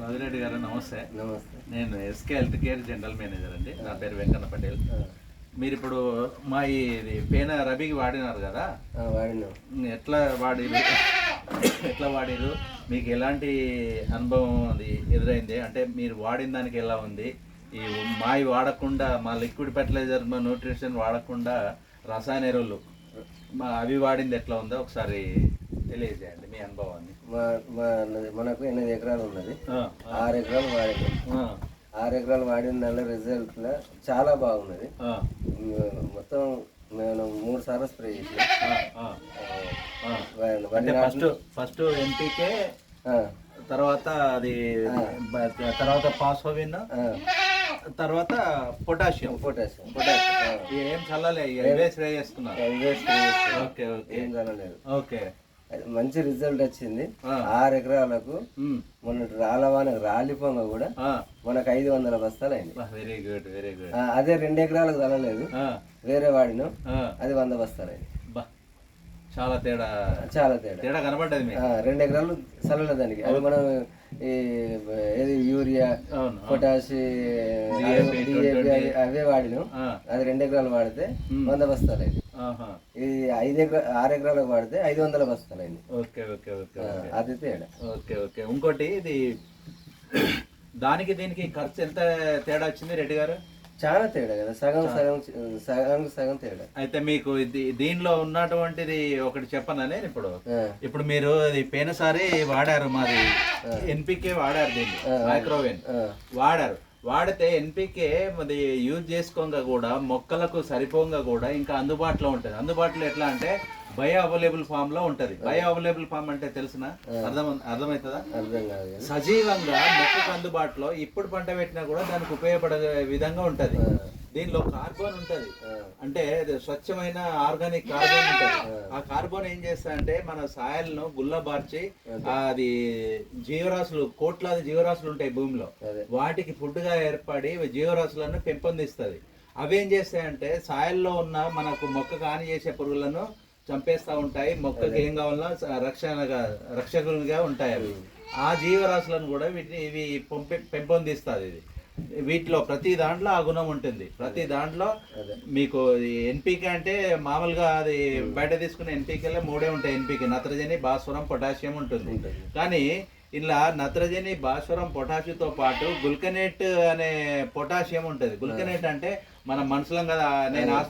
రాజిరెడ్డి గారు నమస్తే. నమస్తే. నేను S K health care general manager అండి. నా పేరు వెంకన్న పటేల్. మీరు ఇప్పుడు మా ఈ ఇది పేన రబీకి వాడినారు కదా? ఎట్లా వాడిరు? ఎట్లా వాడిరు? మీకు ఎలాంటి అనుభవం అది ఎదురైంది? అంటే మీరు వాడిన దానికి ఎలా ఉంది? ఈ మాయి వాడకుండా మా లిక్విడ్ ఫెర్టిలైజర్ మా న్యూట్రిషన్ వాడకుండా రసాయన ఎరువులు మా అవి వాడింది ఎట్లా ఉందో ఒకసారి తెలియజేయండి మీ అనుభవాన్ని. మా మా అన్నది మనకు ఎనిమిది ఎకరాలు ఉన్నది. ఆరు ఎకరాలు వాడినాం ఆ, ఆరు ఎకరాలు వాడిన దానిలో రిజల్ట్ చాలా బాగున్నది. మొత్తం నేను మూడు సార్లు స్ప్రే చేసాం ఆ, ఆ. వాడిన- అంటే వాడిన- ఫస్ట్ ఫస్ట్ ఎంపీకే తర్వాత అది తర్వాత ఫాస్ఫోవిన్ ఆ, తర్వాత పొటాషియం. పొటాషియం. పొటాషియం. ఏం చల్లలే ఇక ఇవే స్ప్రే చేస్తున్నారు. Okay okay. ఏం చల్లలేదు. ఓకే. మంచి రిజల్ట్ వచ్చింది. ఆరు ఎకరాలకు ఉమ్, మొన్న రాలవాన రాలిపోంగ కూడా మనకు ఐదు వందల బస్తాలు అయింది వెరీ గుడ్ వెరీ గుడ్ అదే రెండు ఎకరాలకు చల్లలేదు ఆ, వేరే వాడినాం అది వంద బస్తాలు అయింది చాలా తేడా. చాలా తేడా. తేడా కనబడ్డది రెండు ఎకరాలు చల్లలే దానికి. అది మనం ఈ ఏది యూరియా అవును పొటాష్ DAP, డిఏపి అవే వాడినాం. అది రెండు ఎకరాలు వాడితే వంద బస్తాలు అయింది ఆహా. ఇది ఐదు ఆరు ఎకరాలకు వాడితే ఐదు వందల బస్తాలు అయింది ఓకే ఓకే ఓకే. అది తేడా. Okay okay. ఇంకోటి ఇది దానికి దీనికి ఖర్చు ఎంత తేడా వచ్చింది రెడ్డి గారు? చాలా తేడా కదా సగం సగం సగం సగం తేడా. అయితే మీకు ఇది దీనిలో ఉన్నటువంటిది ఒకటి చెప్పననే ఇప్పుడు? ఆ, ఇప్పుడు మీరు అది పోయినసారి వాడారు మాది. ఎన్పికే వాడారు దీన్ని మైక్రోవేన్ వాడారు. వాడితే ఎన్పికే మరి యూజ్ చేసుకోగా కూడా మొక్కలకు సరిపోగా కూడా ఇంకా అందుబాటులో ఉంటుంది. అందుబాటులో ఎట్లా అంటే బయో అవైలబుల్ ఫామ్లో ఉంటది బయో అవైలబుల్ ఫామ్ అంటే తెలిసిన? అర్థం అర్థమవుతుందా సజీవంగా మొక్కకు అందుబాటులో ఇప్పుడు పంట పెట్టినా కూడా దానికి ఉపయోగపడే విధంగా ఉంటది. దీనిలో కార్బన్ ఉంటది. అంటే స్వచ్ఛమైన ఆర్గానిక్ కార్బన్ ఉంటది. ఆ. కార్బన్ ఏం చేస్తా అంటే మన సాయల్ను గుల్లబార్చి అది. జీవరాశులు కోట్లాది జీవరాశులు ఉంటాయి భూమిలో. వాటికి ఫుడ్గా ఏర్పడి జీవరాశులను పెంపొందిస్తుంది. అవి ఏం చేస్తాయంటే సాయల్లో ఉన్న మనకు మొక్కకు హాని చేసే పురుగులను చంపేస్తా ఉంటాయి. మొక్కకి ఏం కావాలన్నా రక్షణగా రక్షకులుగా ఉంటాయి అవి. ఆ జీవరాశులను కూడా వీటిని ఇవి పంపి పెంపొందిస్తుంది ఇది. వీటిలో ప్రతి దాంట్లో ఆ గుణం ఉంటుంది. ప్రతి దాంట్లో మీకు ఎన్పికే అంటే మామూలుగా అది బయట తీసుకునే ఎన్పికేలో మూడే ఉంటాయి. ఎన్పికే నత్రజని భాస్వరం పొటాషియం ఉంటుంది. కానీ ఇలా నత్రజని భాస్వరం పొటాషియంతో పాటు గుల్కనేట్ అనే పొటాషియం ఉంటుంది. గుల్కనేట్ అంటే మన మనుషులం కదా నేను